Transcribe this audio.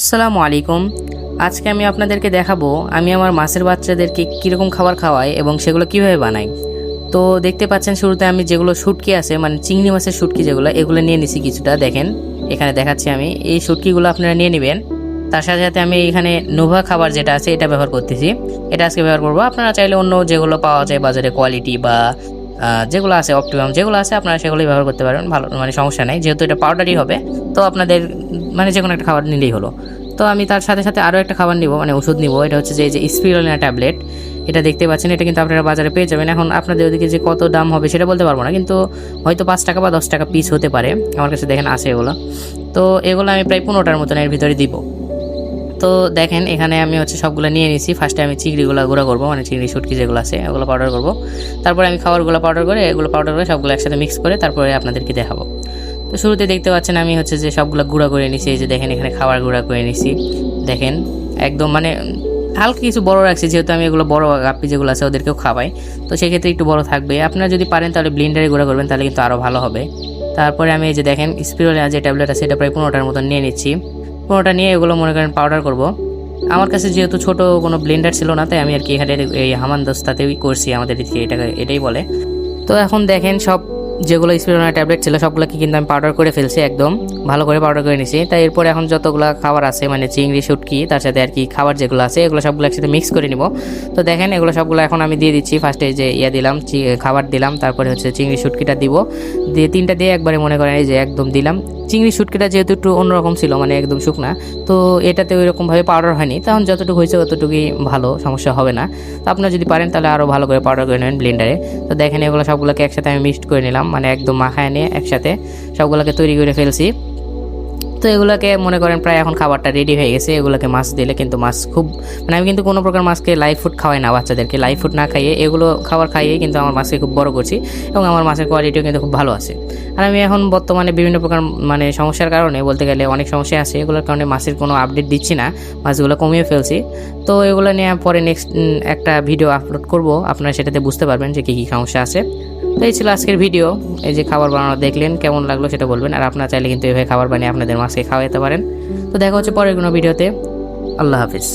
আসসালামু আলাইকুম। আজকে আমি আপনাদেরকে দেখাবো, আমি আমার মাছের বাচ্চাদেরকে কীরকম খাবার খাওয়াই এবং সেগুলো কীভাবে বানাই। তো দেখতে পাচ্ছেন শুরুতে আমি যেগুলো শুটকি আছে মানে চিংড়ি মাছের শুটকি যেগুলো, এগুলো নিয়ে নিছি কিছুটা, দেখেন। এখানে দেখাচ্ছি আমি। এই শুটকিগুলো আপনারা নিয়ে নেবেন। তার সাথে সাথে আমি এখানে নোভা খাবার যেটা আছে, এটা ব্যবহার করতেছি। এটা আজকে ব্যবহার করব। আপনারা চাইলে অন্য যেগুলো পাওয়া যায় বাজারে, কোয়ালিটি বা যেগুলো আছে অপটিমাম যেগুলো আছে আপনারা সেগুলোই ব্যবহার করতে পারবেন, ভালো মানে সমস্যা নেই, যেহেতু এটা পাউডারই হবে, তো আপনাদের মানে যে কোনো একটা খাবার নিলেই হলো। তো আমি তার সাথে সাথে আরও একটা খাবার নিব মানে ওষুধ নিব, এটা হচ্ছে যে যে স্পিরোলিনা ট্যাবলেট এটা দেখতে পাচ্ছেন, এটা কিন্তু আপনারা বাজারে পেয়ে যাবেন। এখন আপনাদের ওদিকে যে কত দাম হবে সেটা বলতে পারব না, কিন্তু হয়তো পাঁচ টাকা বা দশ টাকা পিস হতে পারে, আমার কাছে দেখেন আছে এগুলো। তো এগুলো আমি প্রায় পনেরোটার মতন এর ভিতরে দিব। তো দেখেন, এখানে আমি হচ্ছে সবগুলো নিয়ে নিয়েছি ফার্স্টে আমি চিংড়িগুলো গুঁড়া করব মানে চিংড়ি শুটকি যেগুলো আছে, ওগুলো পাউডার করব। তারপরে আমি খাবারগুলো পাউডার করে, এগুলো পাউডার করে সবগুলো একসাথে মিক্স করে তারপরে আপনাদেরকে দেখাবো। তো শুরুতে দেখতে পাচ্ছেন আমি হচ্ছে যে সবগুলো গুঁড়া করে নিছি, এই যে দেখেন এখানে খাবার গুঁড়া করে নিছি। দেখেন, একদম মানে হালকা কিছু বড় রাখছি, যেহেতু আমি এগুলো বড় গাপ্পি যেগুলো আছে ওদেরকেও খাওয়াই। তো সেক্ষেত্রে একটু বড় থাকবে। আপনারা যদি পারেন তাহলে ব্লিন্ডারে গুঁড়া করবেন, তাহলে কিন্তু আরও ভালো হবে। তারপরে আমি এই যে দেখেন স্পিরোলিনা যে ট্যাবলেট আছে, এটা প্রায় পনেরোটার মতন নিয়ে নিচ্ছি। পনেরোটা নিয়ে এগুলো মনে করেন পাউডার করব। আমার কাছে যেহেতু ছোট কোনো ব্লেন্ডার ছিল না, তাই আমি আর কি এখানে এই হামান দস্তাতেই করছি, আমাদের এদিকে এটা এটাই বলে। তো এখন দেখেন সব যেগুলো স্পিরোনা ট্যাবলেট ছিল, সবগুলোকে কিন্তু আমি পাউডার করে ফেলছি একদম, ভালো করে পাউডার করে নিছি। তাই এরপরে এখন যতগুলো খাবার আছে মানে চিংড়ি, শুটকি, তার সাথে আর কি খাবার যেগুলো আছে, এগুলো সবগুলো একসাথে মিক্স করে নিব। তো দেখেন এগুলো সবগুলো এখন আমি দিয়ে দিচ্ছি ফার্স্টে যে ইয়ে দিলাম খাবার দিলাম, তারপরে হচ্ছে চিংড়ি, শুটকিটা দিব। দিয়ে তিনটা দিয়ে একবারে মনে করেন এই যে একদম দিলাম। চিংড়ি শুটকিটা যেহেতু একটু অন্যরকম ছিল মানে একদম শুকনা, তো এটাতে ওই রকমভাবে পাউডার হয়নি। তখন যতটুকু হয়েছে ততটুকুই ভালো, সমস্যা হবে না। তো আপনারা যদি পারেন তাহলে আরও ভালো করে পাউডার করে নেবেন ব্লেন্ডারে তো দেখেন এগুলো সবগুলোকে একসাথে আমি মিক্সড করে নিলাম মানে একদম মাখায় নিয়ে একসাথে সবগুলোকে তৈরি করে ফেলছি। তো এগুলোকে মনে করেন প্রায় এখন খাবারটা রেডি হয়ে গেছে। এগুলোকে মাছ দিলে কিন্তু মাছ খুব মানে আমি কিন্তু কোনো প্রকার মাছকে লাইভ ফুড খাওয়াই না বাচ্চাদেরকে। লাইভ ফুড না খাইয়ে এগুলো খাবার খাইয়ে কিন্তু আমার মাছকে খুব বড় করছি এবং আমার মাছের কোয়ালিটিও কিন্তু খুব ভালো আছে। আর আমি এখন বর্তমানে বিভিন্ন প্রকার মানে সমস্যার কারণে বলতে গেলে অনেক সমস্যা আছে। এগুলোর কারণে মাছের কোনো আপডেট দিচ্ছি না। মাছগুলো কমিয়ে ফেলছি। তো এগুলো নিয়ে পরে নেক্সট একটা ভিডিও আপলোড করব। আপনারা সেটাতে বুঝতে পারবেন যে কী কী সমস্যা আছে। তো এই ছিল আজকের ভিডিও। এই যে খাবার বানানো দেখলেন, কেমন লাগল সেটা বলবেন। আর আপনারা চাইলে কিন্তু এভাবে খাবার বানিয়ে আপনাদের মাছকে খাওয়াতে পারেন। তো দেখা হচ্ছে পরের কোনো ভিডিওতে। আল্লাহ হাফিজ।